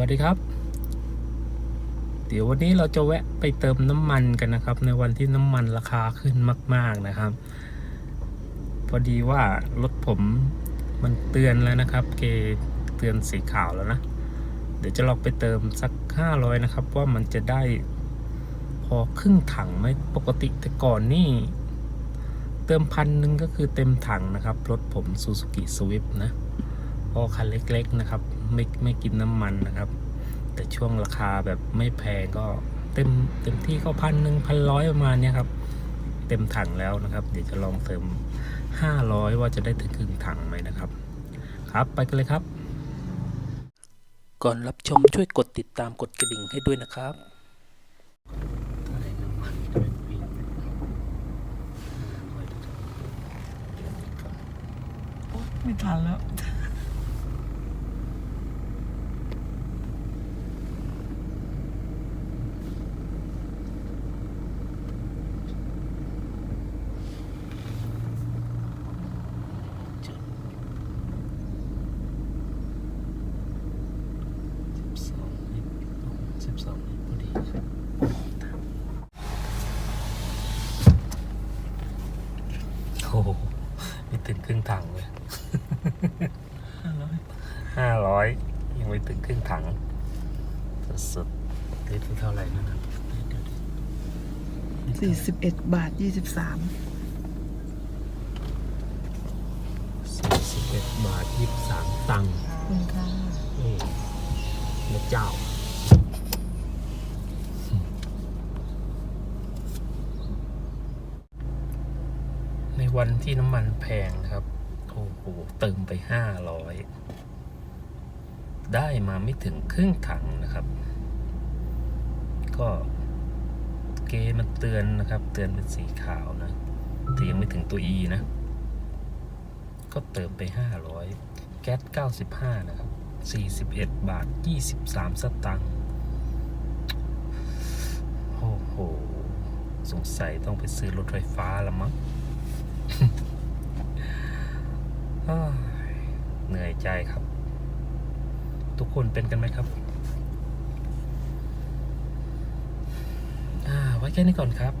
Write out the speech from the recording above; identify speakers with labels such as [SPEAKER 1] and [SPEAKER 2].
[SPEAKER 1] วัสดีครับ เดี๋ยววันนี้เราจะแวะไปเติมน้ำมันกันนะครับ ในวันที่น้ำมันราคาขึ้นมาก ๆนะครับ พอดีว่ารถผมมันเตือนแล้วนะครับ เกเตือนสีขาวแล้วนะ เดี๋ยวจะลองไปเติมสัก 500 นะครับ ว่ามันจะได้พอครึ่งถังไหมปกติแต่ก่อนนี่ เติมพันหนึ่งก็คือเต็มถังนะครับ รถผม Suzuki Swift นะ พอคันเล็กๆนะครับ ไม่ไม่กินน้ำมันนะครับ แต่ช่วงราคาแบบไม่แพงก็เต็มเต็มที่ก็พันหนึ่งพันร้อยประมาณเนี้ยครับ เต็มถังแล้วนะครับ เดี๋ยวจะลองเติม 500 ว่าจะได้ถึงครึ่งถังไหมนะครับ ครับไปกันเลยครับ ก่อนรับชมช่วยกดติดตามกดกระดิ่งให้ด้วยนะครับ
[SPEAKER 2] ไม่ทันแล้ว
[SPEAKER 1] สิบสองลิตร สิบสองลิตรพอดีโอ้โหไม่ถึงครึ่งถังเลย
[SPEAKER 2] ห้าร้อย
[SPEAKER 1] ห้าร้อยยังไม่ถึงครึ่งถังสุดๆลิตรเท่าไหร่นะครับ
[SPEAKER 2] สี่สิบเอ็ดบาทยี่สิบสาม
[SPEAKER 1] สี่สิบเอ็ดบาทยี่สิบสามตังค์
[SPEAKER 2] คุณค่ะ
[SPEAKER 1] นี่พระเจ้า วันที่น้ำมันแพงครับ โอ้โหเติมไปห้าร้อยได้มาไม่ถึงครึ่งถังนะครับ ก็เกมันเตือนนะครับ เตือนเป็นสีขาวนะแต่ยังไม่ถึงตัว E นะ ก็เติมไปห้าร้อยแก๊สเก้าสิบห้านะครับ41บาท23สตังค์โอ้โห สงสัยต้องไปซื้อรถไฟฟ้าละมั้ง อ้ายเหนื่อยใจครับ ทุกคนเป็นกันไหมครับอ่าไว้แค่นี้ก่อนครับ